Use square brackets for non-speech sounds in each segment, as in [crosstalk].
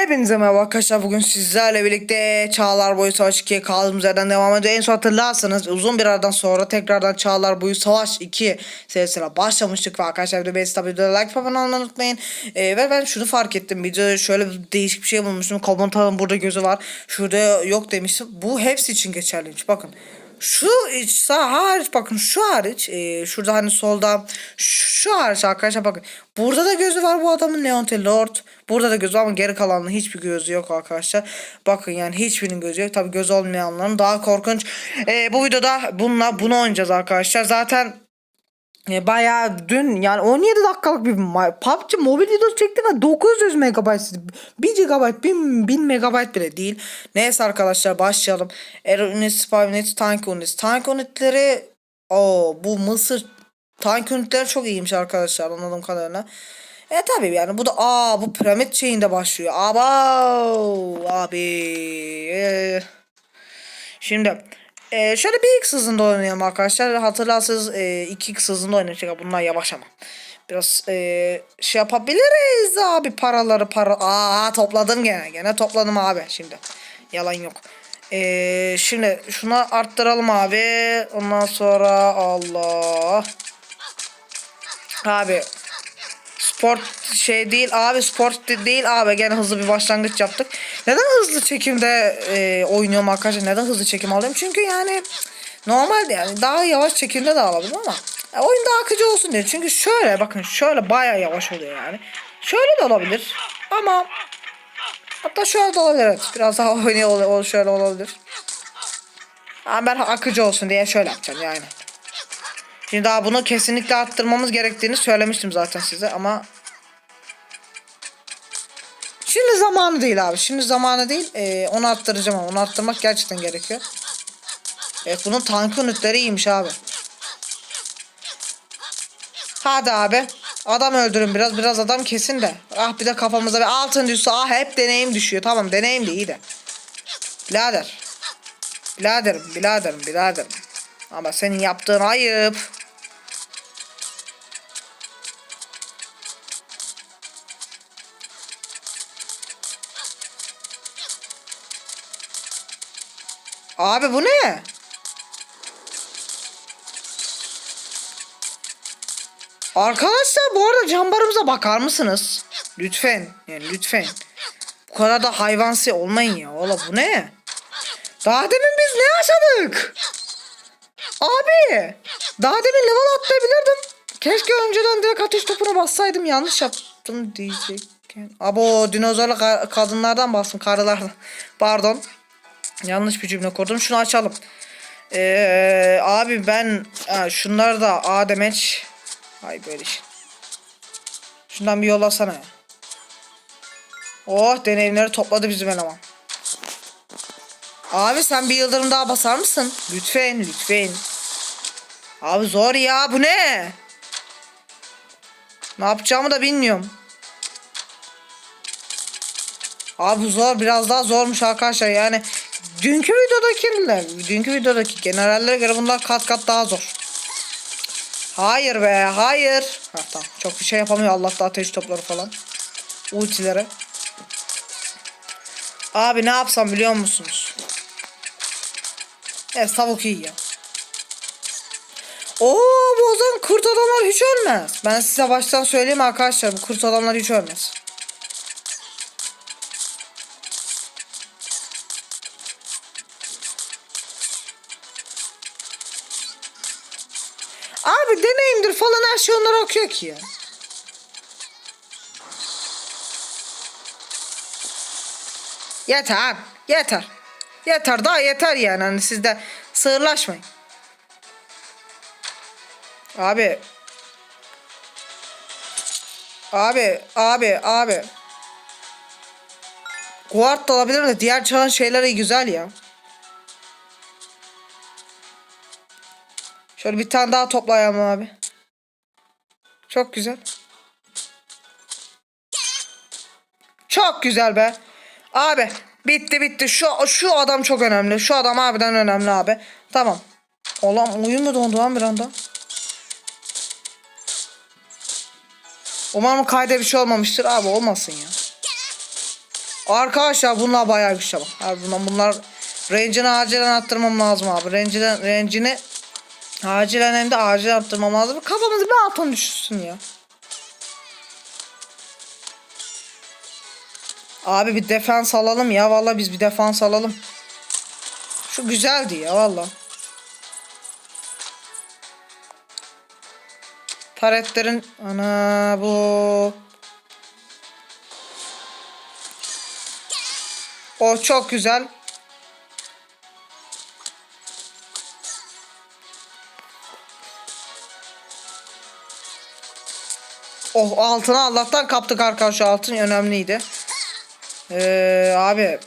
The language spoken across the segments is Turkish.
Hepinize merhaba arkadaşlar. Bugün sizlerle birlikte Çağlar Boyu Savaş 2'ye kaldığımız yerden devam ediyor. En son hatırlarsanız uzun bir aradan sonra tekrardan Çağlar Boyu Savaş 2 serisine başlamıştık. Ve arkadaşlar bir de tabii videoya like falan almayı unutmayın. Ee, ve ben şunu fark ettim. Videoda şöyle değişik bir şey bulmuştum. Komutanın burada gözü var. Şurada yok demiştim. Bu hepsi için geçerliymiş. Bakın. Şu iç sağ hariç bakın şu hariç e, şurada hani solda şu, hariç arkadaşlar bakın. Burada da gözü var bu adamın Leonte Lord. Burada da gözü var ama geri kalanın hiçbir gözü yok arkadaşlar. Bakın yani hiçbirinin gözü yok. Tabi göz olmayanların daha korkunç. E, bu videoda bununla bunu oynayacağız arkadaşlar. Zaten e, bayağı dün yani 17 dakikalık bir PUBG mobil videosu çektim ve 900 MB 1 GB 1000, 1000 MB bile değil. Neyse arkadaşlar başlayalım. Air Unit, Spy Unit, Tank Unit. Tank Unitleri o bu Mısır tank unitleri çok iyiymiş arkadaşlar anladığım kadarıyla. E tabi yani bu da aa bu piramit şeyinde başlıyor. Aba abi. E, Şimdi e, şöyle bir X hızında oynayalım arkadaşlar. Hatırlarsanız e, 2X hızında oynayacak. Bunlar yavaş ama. Biraz e, şey yapabiliriz abi paraları para. Aa topladım gene. Gene topladım abi şimdi. Yalan yok. E, şimdi şuna arttıralım abi. Ondan sonra Allah. Abi sport şey değil abi sport de- değil abi gene hızlı bir başlangıç yaptık. Neden hızlı çekimde e, oynuyorum arkadaşlar? Neden hızlı çekim alıyorum? Çünkü yani normalde yani daha yavaş çekimde de alabilirim ama ya oyun daha akıcı olsun diye. Çünkü şöyle bakın şöyle baya yavaş oluyor yani. Şöyle de olabilir ama hatta şöyle de olabilir evet. Biraz daha [laughs] oynuyor şöyle olabilir. Ama ben akıcı olsun diye şöyle yapacağım yani. Şimdi daha bunu kesinlikle arttırmamız gerektiğini söylemiştim zaten size ama Şimdi zamanı değil abi. Şimdi zamanı değil. Ee, onu arttıracağım ama onu arttırmak gerçekten gerekiyor. Evet bunun tank unitleri iyiymiş abi. Hadi abi. Adam öldürün biraz. Biraz adam kesin de. Ah bir de kafamıza bir altın düşse. Ah hep deneyim düşüyor. Tamam deneyim de iyi de. Birader. Biraderim biraderim biraderim. Ama senin yaptığın ayıp. Abi bu ne? Arkadaşlar bu arada cambarımıza bakar mısınız? Lütfen. Yani lütfen. Bu kadar da hayvansı olmayın ya. Ola bu ne? Daha demin biz ne yaşadık? Abi. Daha demin level atlayabilirdim. Keşke önceden direkt ateş topuna bassaydım. Yanlış yaptım diyecekken. Abo dinozorlu ka- kadınlardan bastım. Karılardan. Pardon. Yanlış bir cümle kurdum. Şunu açalım. Ee, abi ben ha, şunları da A demeç. Hay böyle şey. Şundan bir yollasana ya. Oh deneyimleri topladı bizim eleman. Abi sen bir yıldırım daha basar mısın? Lütfen lütfen. Abi zor ya bu ne? Ne yapacağımı da bilmiyorum. Abi zor biraz daha zormuş arkadaşlar yani dünkü videodakiler dünkü videodaki generallere göre bunlar kat kat daha zor. Hayır be hayır. Ha, tamam çok bir şey yapamıyor Allah'ta ateş topları falan. Ultileri. Abi ne yapsam biliyor musunuz? Evet tavuk iyi ya. Oo bu o zaman kurt adamlar hiç ölmez. Ben size baştan söyleyeyim arkadaşlar bu kurt adamlar hiç ölmez. Onlara akıyor ki ya. Yeter. Yeter. Yeter daha yeter yani. Hani siz de sığırlaşmayın. Abi. Abi. Abi. Abi. Guard da olabilir de diğer çalan şeyleri güzel ya. Şöyle bir tane daha toplayalım abi. Çok güzel. Çok güzel be. Abi bitti bitti. Şu şu adam çok önemli. Şu adam harbiden önemli abi. Tamam. Oğlum oyun mu dondu lan bir anda? Umarım kayda bir şey olmamıştır abi olmasın ya. Arkadaşlar bunlar bayağı güçlü ama. Abi bunlar, bunlar range'ini acilen arttırmam lazım abi. Range'ini, range'ini acilen hem de acilen arttırmam lazım. Kafamızı bir altına düşsün ya. Abi bir defans alalım ya. Vallahi biz bir defans alalım. Şu güzeldi ya valla. Taretlerin ana bu. O çok güzel. Oh altına Allah'tan kaptık arkadaşlar. Altın önemliydi. Ee, abi.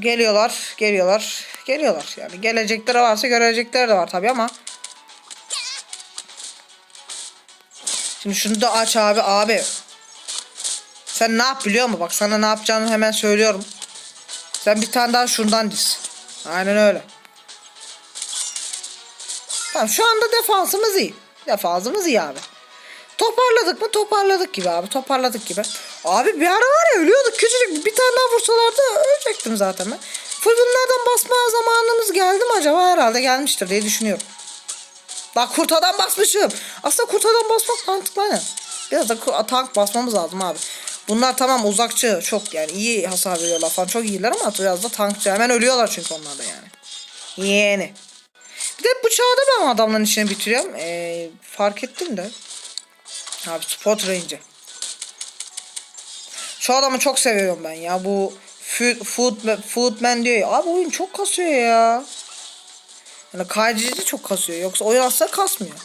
Geliyorlar geliyorlar geliyorlar. Yani gelecekleri varsa görecekleri de var tabi ama. Şimdi şunu da aç abi abi. Sen ne yap biliyor musun? Bak sana ne yapacağını hemen söylüyorum. Sen bir tane daha şundan diz. Aynen öyle. Tamam şu anda defansımız iyi. Defansımız iyi abi Toparladık mı? Toparladık gibi abi. Toparladık gibi. Abi bir ara var ya ölüyorduk. Küçücük bir tane daha vursalardı ölecektim zaten ben. Full bunlardan basma zamanımız geldi mi acaba? Herhalde gelmiştir diye düşünüyorum. Bak kurt adam basmışım. Aslında kurt adam basmak mantıklı aynen. Biraz da tank basmamız lazım abi. Bunlar tamam uzakçı çok yani iyi hasar veriyorlar falan çok iyiler ama biraz da tankçı. Hemen ölüyorlar çünkü onlar da yani. Yeni. Bir de bu çağda ben adamların işini bitiriyorum. Ee, fark ettim de. Abi spot range. Şu adamı çok seviyorum ben ya. Bu food, food, diyor ya. Abi oyun çok kasıyor ya. Yani KC'de çok kasıyor. Yoksa oyun aslında kasmıyor.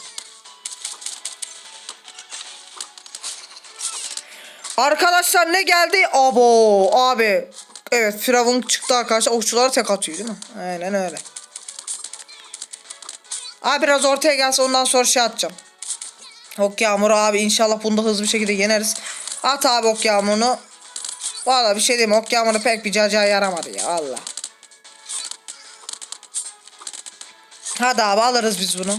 Arkadaşlar ne geldi? Abo abi. Evet Firavun çıktı arkadaşlar. Okçuları tek atıyor değil mi? Aynen öyle. Abi biraz ortaya gelse ondan sonra şey atacağım. Ok yağmuru abi inşallah bunu da hızlı bir şekilde yeneriz. At abi ok yağmurunu. Valla bir şey diyeyim ok yağmuru pek bir caca yaramadı ya Allah. Hadi abi alırız biz bunu.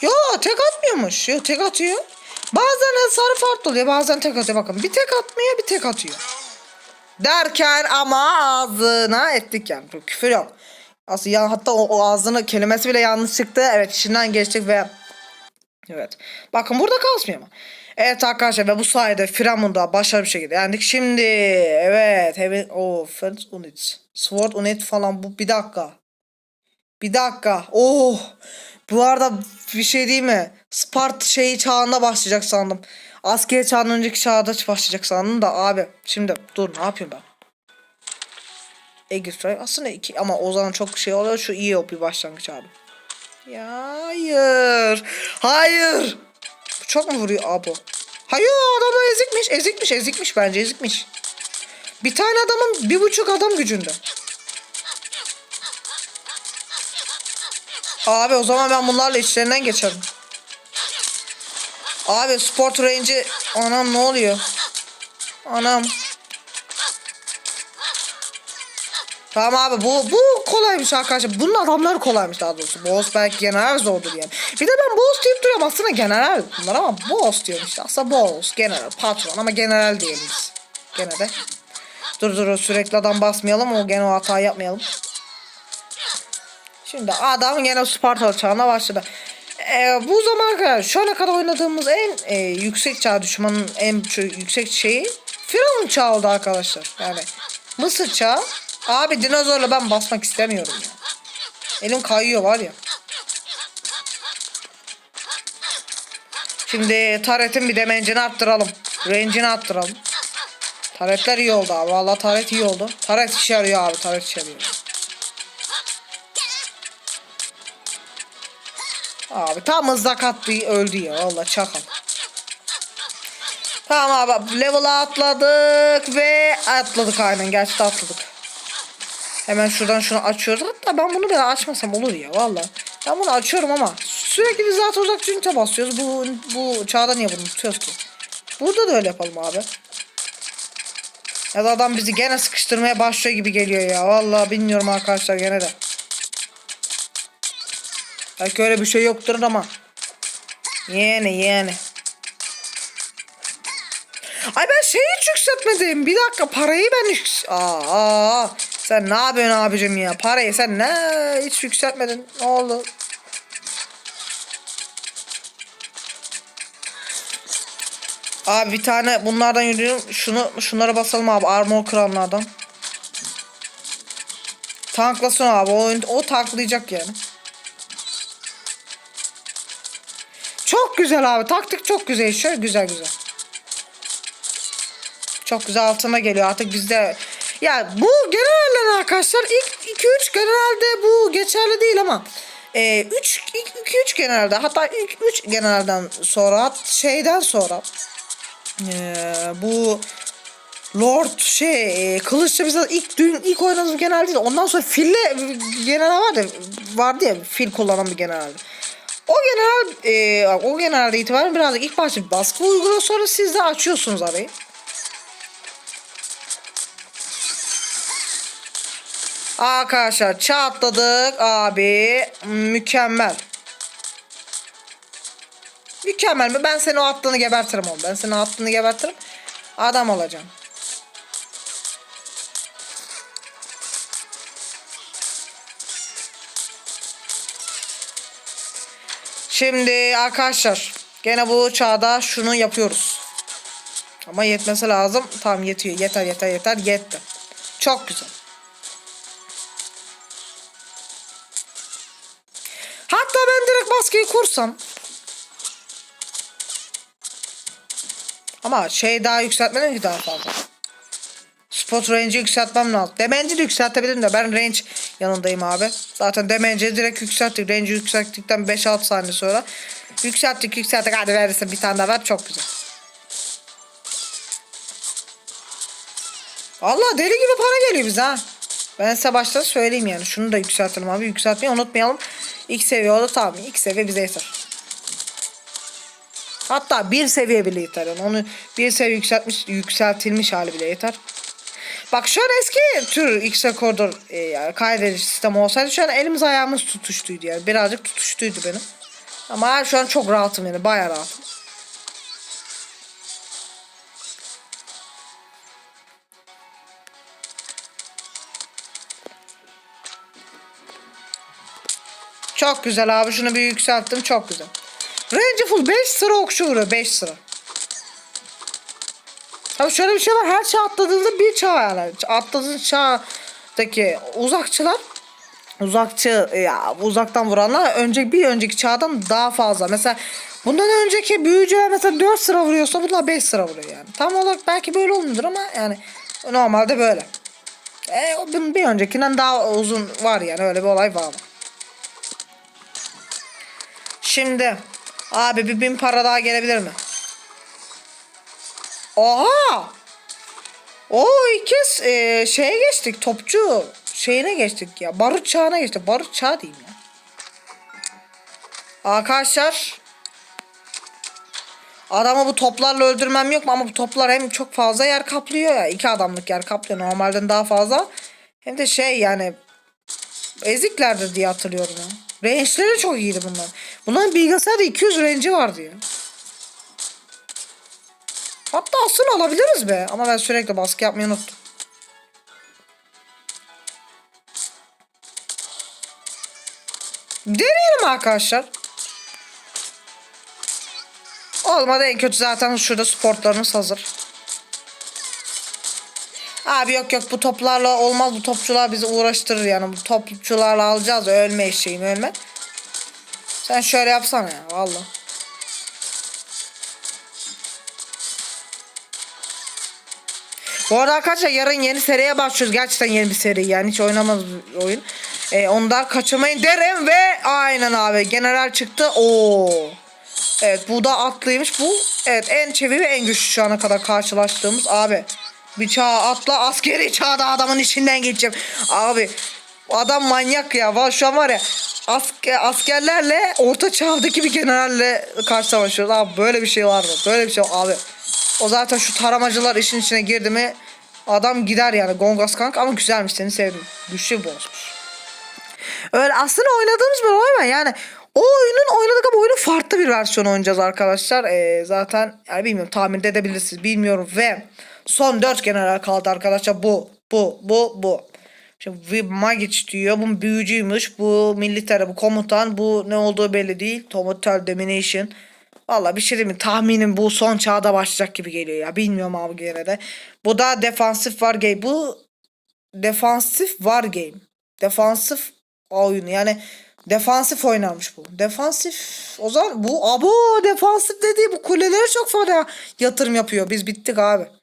Yo tek atmıyormuş. Yo tek atıyor. Bazen sarı farklı oluyor bazen tek atıyor bakın. Bir tek atmıyor bir tek atıyor. Derken ama ağzına ettik yani. Küfür yok. Aslında ya, hatta o, o ağzını kelimesi bile yanlış çıktı. Evet içinden geçtik ve Evet. Bakın burada kasmıyor mu? Evet arkadaşlar ve bu sayede Firavun'da başarılı bir şekilde yendik. Şimdi evet. Heavy, oh, First Unit. Sword Unit falan bu bir dakika. Bir dakika. Oh. Bu arada bir şey değil mi? Spart şeyi çağında başlayacak sandım. Askeri çağın önceki çağda başlayacak sandım da abi. Şimdi dur ne yapayım ben? Drive aslında iki ama o zaman çok şey oluyor. Şu iyi bir başlangıç abi. Ya hayır. Hayır. Çok mu vuruyor abi? Hayır adamlar ezikmiş. Ezikmiş ezikmiş bence ezikmiş. Bir tane adamın bir buçuk adam gücünde. Abi o zaman ben bunlarla içlerinden geçerim. Abi sport range'i anam ne oluyor? Anam. Tamam abi bu bu kolaymış arkadaşlar. Bunun adamları kolaymış daha doğrusu. Boss belki general zordur yani. Bir de ben boss deyip duruyorum aslında general bunlar ama boss diyorum işte. Aslında boss, general, patron ama general diyelim biz. Gene de. Dur dur sürekli adam basmayalım o gene o hatayı yapmayalım. Şimdi adam gene Sparta çağına başladı. Ee, bu zamana kadar şu kadar oynadığımız en e, yüksek çağ düşmanın en yüksek şeyi Firavun çağı oldu arkadaşlar. Yani Mısır çağı. Abi dinozorla ben basmak istemiyorum ya. Elim kayıyor var ya. Şimdi taretin bir demencini arttıralım. Range'ini arttıralım. Taretler iyi oldu abi. Valla taret iyi oldu. Taret işe yarıyor abi. Taret işe yarıyor. Abi tam hızla attı öldü ya. Valla çakal. Tamam abi level'a atladık ve atladık aynen gerçekten atladık. Hemen şuradan şunu açıyoruz. Hatta ben bunu bir açmasam olur ya valla. Ben bunu açıyorum ama sürekli biz zaten uzak cünte basıyoruz. Bu, bu çağda niye bunu tutuyoruz ki? Burada da öyle yapalım abi. Ya da adam bizi gene sıkıştırmaya başlıyor gibi geliyor ya. Vallahi bilmiyorum arkadaşlar gene de. Belki öyle bir şey yoktur ama. Yeni yeni. Ay ben şeyi hiç yükseltmedim. Bir dakika parayı ben. Aa, aa, sen ne yapıyorsun abicim ya? Parayı sen ne hiç yükseltmedin. Ne oldu? Abi bir tane bunlardan yürüyorum. Şunu şunlara basalım abi. Armor kıranlardan. Tanklasın abi. O, o tanklayacak yani. Çok güzel abi. Taktik çok güzel. Şöyle güzel güzel. Çok güzel altına geliyor. Artık bizde ya bu genelde arkadaşlar ilk 2 3 genelde bu geçerli değil ama e, 3 2 3 genelde hatta ilk 3 genelden sonra şeyden sonra e, bu Lord şey e, kılıçla bize ilk dün ilk oynadığımız genel değil. Ondan sonra fille genel vardı vardı ya fil kullanan bir genel. O genel e, o genelde itibaren birazcık ilk başta baskı uyguluyor sonra siz de açıyorsunuz arayı. Arkadaşlar çatladık abi mükemmel. Mükemmel mi? Ben seni o attığını gebertirim oğlum. Ben seni o attığını gebertirim. Adam olacağım. Şimdi arkadaşlar gene bu çağda şunu yapıyoruz. Ama yetmesi lazım. Tamam yetiyor. Yeter yeter yeter. Yetti. Çok güzel. Kursam. Ama şey daha yükseltmedim ki daha fazla. Spot range'i yükseltmem lazım. Damage'i de yükseltebilirim de ben range yanındayım abi. Zaten damage'i direkt yükselttik. Range'i yükselttikten 5-6 saniye sonra. Yükselttik yükselttik. Hadi verirsin bir tane daha ver. Çok güzel. Allah deli gibi para geliyor bize ha. Ben size baştan söyleyeyim yani. Şunu da yükseltelim abi. Yükseltmeyi unutmayalım. İlk seviye oldu tamam. İlk seviye bize yeter. Hatta bir seviye bile yeter. Yani onu bir seviye yükseltmiş, yükseltilmiş hali bile yeter. Bak şu an eski tür X rekorder e, yani kaydedici sistem olsaydı şu an elimiz ayağımız tutuştuydu yani. Birazcık tutuştuydu benim. Ama şu an çok rahatım yani. Bayağı rahatım. Çok güzel abi. Şunu bir yükselttim. Çok güzel. Range full 5 sıra okçu vuruyor. 5 sıra. Abi şöyle bir şey var. Her çağ atladığınızda bir çağ yani. Atladığınız çağdaki uzakçılar uzakçı ya uzaktan vuranlar önce bir önceki çağdan daha fazla. Mesela bundan önceki büyücüler mesela 4 sıra vuruyorsa bunlar 5 sıra vuruyor yani. Tam olarak belki böyle olmuyor ama yani normalde böyle. E, bir öncekinden daha uzun var yani öyle bir olay var. Şimdi abi bir bin para daha gelebilir mi? Oha! O kez e, şeye geçtik topçu şeyine geçtik ya barut çağına geçtik barut çağı diyeyim ya. Arkadaşlar Adamı bu toplarla öldürmem yok mu ama bu toplar hem çok fazla yer kaplıyor ya iki adamlık yer kaplıyor normalden daha fazla hem de şey yani eziklerdir diye hatırlıyorum ya. Range'leri çok iyiydi bunlar. Bunların bilgisayarda 200 range'i vardı ya. Hatta aslında alabiliriz be. Ama ben sürekli baskı yapmayı unuttum. Deneyelim arkadaşlar. Olmadı en kötü zaten şurada sportlarımız hazır. Abi yok yok bu toplarla olmaz bu topçular bizi uğraştırır yani bu topçularla alacağız ölme eşeğim ölme. Sen şöyle yapsana ya valla. Bu arada arkadaşlar yarın yeni seriye başlıyoruz. Gerçekten yeni bir seri yani hiç oynamaz oyun. Ee, ondan kaçırmayın derim ve aynen abi general çıktı. Oo. Evet bu da atlıymış. Bu evet en çeviri ve en güçlü şu ana kadar karşılaştığımız abi. Bir çağ atla askeri çağda adamın içinden geçeceğim. Abi adam manyak ya. Var şu an var ya asker, askerlerle orta çağdaki bir generalle karşı savaşıyoruz. Abi böyle bir şey var mı? Böyle bir şey var. abi. O zaten şu taramacılar işin içine girdi mi adam gider yani Gongas kank ama güzelmiş seni sevdim. Güçlü bir bossmuş. Öyle aslında oynadığımız bir olay yani O oyunun oynadık ama oyunun farklı bir versiyonu oynayacağız arkadaşlar. Ee, zaten yani bilmiyorum tahmin de edebilirsiniz. Bilmiyorum ve son 4 general kaldı arkadaşlar. Bu, bu, bu, bu. Şimdi Magic diyor. Bu büyücüymüş. Bu militer, bu komutan. Bu ne olduğu belli değil. Total Domination. Valla bir şey değil mi? Tahminim bu son çağda başlayacak gibi geliyor ya. Bilmiyorum abi gene de. Bu da defansif var game. Bu defansif var game. Defansif oyunu yani defansif oynarmış bu. Defansif o zaman bu abo defansif dediği bu kulelere çok fazla yatırım yapıyor. Biz bittik abi.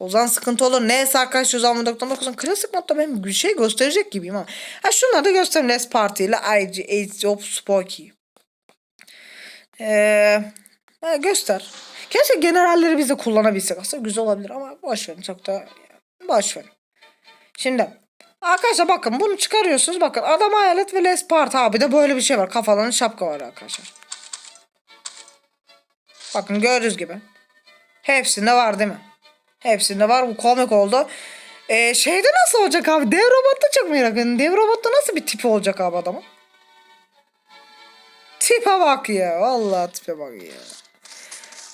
O zaman sıkıntı olur. Neyse arkadaşlar o zaman 99 klasik modda benim bir şey gösterecek gibiyim ama. Ha şunları da göstereyim. Les Party ile IG, Age of Spooky. Ee, göster. Keşke generalleri biz de kullanabilsek. Aslında güzel olabilir ama boş verin. Çok da boş verin. Şimdi arkadaşlar bakın bunu çıkarıyorsunuz. Bakın adam hayalet ve Les Party abi de böyle bir şey var. Kafalarının şapka var arkadaşlar. Bakın gördüğünüz gibi. Hepsinde var değil mi? Hepsinde var. Bu komik oldu. Ee, şeyde nasıl olacak abi? Dev robotta çok merak ediyorum. Dev robotta nasıl bir tipi olacak abi adamın? Tipe bak ya. Vallahi tipe bak ya.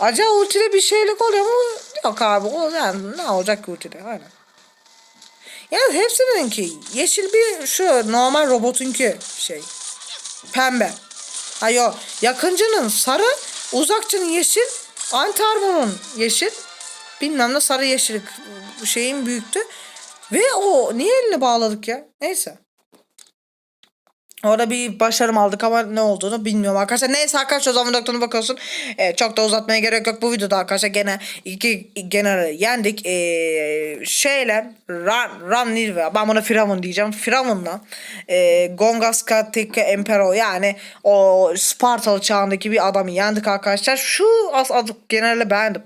Acaba ultide bir şeylik oluyor mu? Yok abi. O yani ne olacak ki ultide? Aynen. Yani hepsininki yeşil bir şu normal robotunki şey. Pembe. Ha yok. Yakıncının sarı, uzakçının yeşil, antarmonun yeşil. Bilmem ne sarı yeşil şeyin büyüktü. Ve o niye eline bağladık ya? Neyse. Orada bir başarım aldık ama ne olduğunu bilmiyorum arkadaşlar. Neyse arkadaşlar o zaman doktoruna bakıyorsun. Ee, çok da uzatmaya gerek yok. Bu videoda arkadaşlar gene iki generali yendik. Ee, şeyle Ran, Ran Nilve. Ben buna Firavun diyeceğim. Firavun'la e, Gongaska Tekke Empero yani o Spartalı çağındaki bir adamı yendik arkadaşlar. Şu az adı generali beğendim.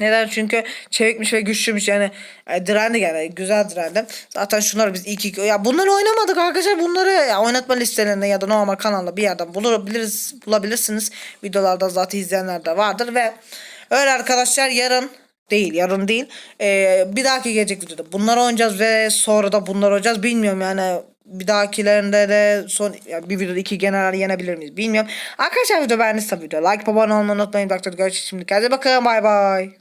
Neden? Çünkü çevikmiş ve güçlüymüş yani e, direndi yani güzel direndi. Zaten şunları biz ilk ilk ya bunları oynamadık arkadaşlar. Bunları ya, oynatma listelerinde ya da normal kanalda bir yerden bulabiliriz bulabilirsiniz. Videolarda zaten izleyenler de vardır ve öyle arkadaşlar yarın değil yarın değil e, bir dahaki gelecek videoda bunları oynayacağız ve sonra da bunları oynayacağız bilmiyorum yani bir dahakilerinde de son ya bir videoda iki general yenebilir miyiz bilmiyorum. Arkadaşlar video beğendiyseniz video like abone olmayı unutmayın. Bakın görüşürüz şimdi. Kendinize bakın bay bay.